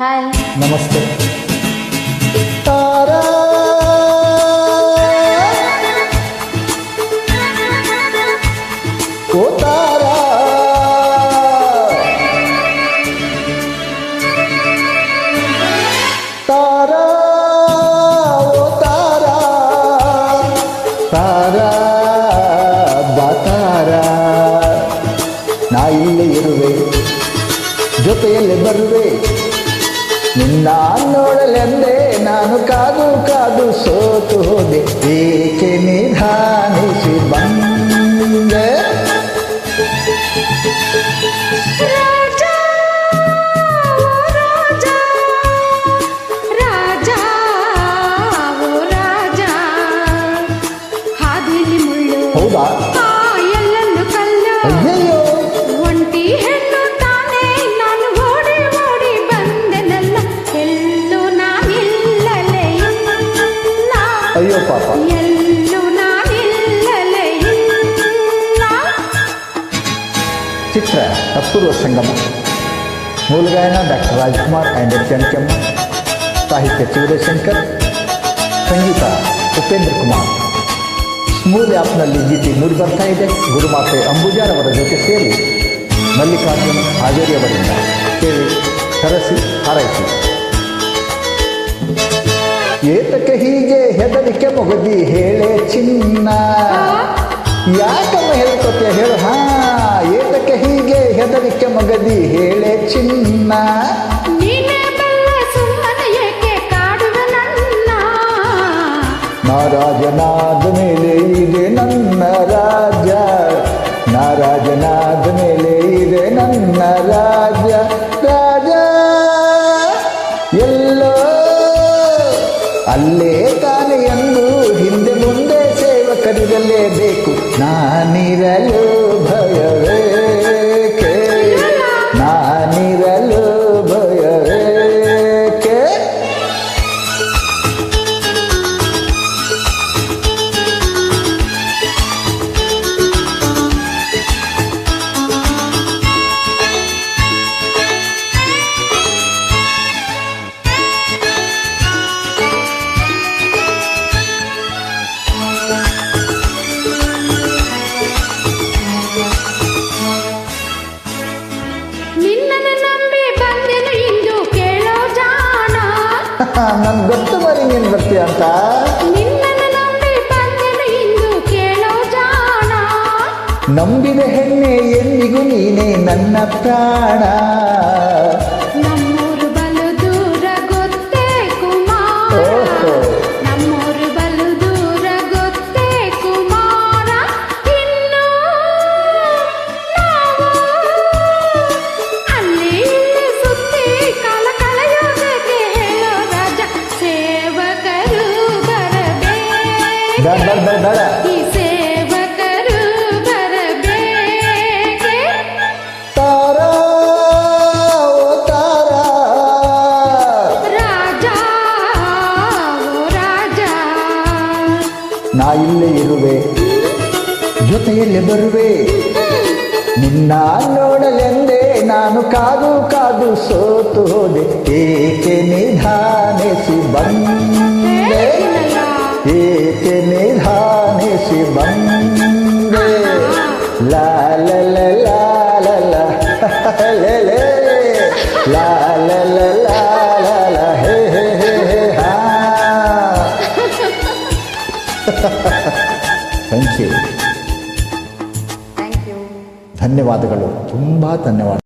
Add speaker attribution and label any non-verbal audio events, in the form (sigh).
Speaker 1: Hi
Speaker 2: ನಮಸ್ತೆ ತಾರಾ ಓ ತಾರಾ ತಾರಾ ಓ ತಾರಾ ತಾರಾ ಬಾ ತಾರಾ ನಾ ಇಲ್ಲೇ ಇರುವೆ ಜೊತೆಯಲ್ಲಿ ಬರುವೆ ನಿನ್ನ ನೋಡಲೆಂದೇ ನಾನು ಕಾದು ಕಾದು ಸೋತು ಹೋದೆ ಏಕೆ ನಿಧಾನಿಸಿ ಅಯ್ಯೋ ಪಾಪ
Speaker 1: ಎಲ್ಲೂ ನಾನಿಲ್ಲಲೇ ಇಲ್ಲ
Speaker 2: ಚಿತ್ರ ಅಪೂರ್ವ ಸಂಗಮ ಮೂಲಗಾಯನ doctor Rajkumar and H N ಕೆಮ್ಮ ಸಾಹಿತ್ಯ ಶಿವಶಂಕರ್ ಸಂಗೀತ ಉಪೇಂದ್ರ ಕುಮಾರ್ ಸ್ಮೂಲ್ ಆ್ಯಪ್ನಲ್ಲಿ ಗೀತೆ ಮೂಡಿ ಬರ್ತಾ ಇದೆ ಗುರುಮಾತೆ ಅಂಬುಜಾರವರ ಜೊತೆ ಸೇರಿ ಮಲ್ಲಿಕಾರ್ಜುನ್ ಹಾವೇರಿಯವರಿಂದ ಕೇಳಿ ಸರಸಿ ಹಾರೈಸಿ ಏತಕ್ಕೆ ಹೀಗೆ ಹೆದರಿಕೆ ಮೊಗದಿ ಹೇಳೆ ಚಿನ್ನ. ಯಾಕಮ್ಮ ಹೇಳ್ಕೊತೀಯ ಹೇಳು? ಹಾ ಏತಕ್ಕೆ ಹೀಗೆ ಹೆದರಿಕೆ ಮಗದಿ ಹೇಳೆ ಚಿನ್ನ. ನಾರಾಜನಾದ ಮೇಲೆ ಇದೆ ನನ್ನ ರಾಜ ನಾರಾಜನಾದ ಮೇಲೆ ಇದೆ ನನ್ನ ರಾಜ ಅಲ್ಲೇ ತಾನೆ ಎಂದು ಹಿಂದೆ ಮುಂದೆ ಸೇವಕರಿರಲೇಬೇಕು ನಾನಿರಲು (laughs) ನನ್ ಗೊತ್ತು ಮರಿ ನೀನ್ ಬರ್ತೀಯ ಅಂತ. ನಂಬಿದ ಹೆಣ್ಣೆ ಎಂದಿಗೂ ನೀನೇ ನನ್ನ ಪ್ರಾಣ. ಬೇಡ ಬೇಡ ಬೇಡ
Speaker 1: ಸೇವಕರು ಬರಬೇಕೆ?
Speaker 2: ತಾರಾ ಓ ತಾರಾ.
Speaker 1: ರಾಜ ಓ ರಾಜ.
Speaker 2: ನಾ ಇಲ್ಲೇ ಇರುವೆ ಜೊತೆಯಲ್ಲಿ ಬರುವೆ. ನಿನ್ನ ನೋಡಲೆಂದೇ ನಾನು ಕಾದು ಕಾದು ಸೋತು ಹೋದೆ. ಏಕೆ ನಿಧಾನಿಸಿ ಬಂದೆ? ಏಕೆ ನಿಧಾನಿಸಿ ಬಂದೆ ಲಾ ಲ ಲ ಲಾ ಲ ಲ ಲೇ ಲೇ. ಲಾ ಲ ಲ ಲಾ ಲ ಲ ಹೇ ಹೇ ಹೇ ಹೇ ಹಾ ಥ್ಯಾಂಕ್ ಯು
Speaker 1: ಥ್ಯಾಂಕ್ ಯು
Speaker 2: ಧನ್ಯವಾದಗಳು ತುಂಬ ಧನ್ಯವಾದ